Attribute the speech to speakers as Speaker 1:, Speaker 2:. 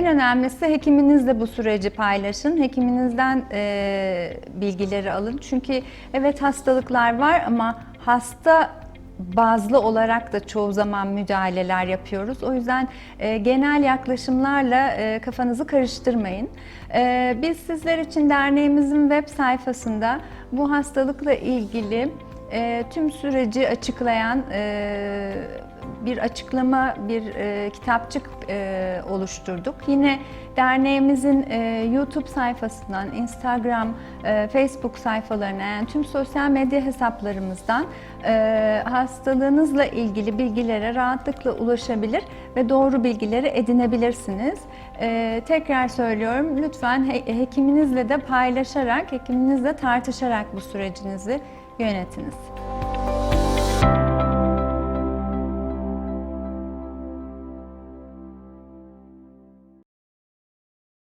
Speaker 1: önemlisi hekiminizle bu süreci paylaşın. Hekiminizden e, bilgileri alın. Çünkü evet hastalıklar var ama hasta bazlı olarak da çoğu zaman müdahaleler yapıyoruz. O yüzden e, genel yaklaşımlarla e, kafanızı karıştırmayın. E, biz sizler için derneğimizin web sayfasında bu hastalıkla ilgili e, tüm süreci açıklayan e, bir açıklama, bir e, kitapçık e, oluşturduk. Yine derneğimizin e, YouTube sayfasından, Instagram, e, Facebook sayfalarına yani tüm sosyal medya hesaplarımızdan e, hastalığınızla ilgili bilgilere rahatlıkla ulaşabilir ve doğru bilgileri edinebilirsiniz. E, tekrar söylüyorum, lütfen he- hekiminizle de paylaşarak, hekiminizle tartışarak bu sürecinizi yönetiniz.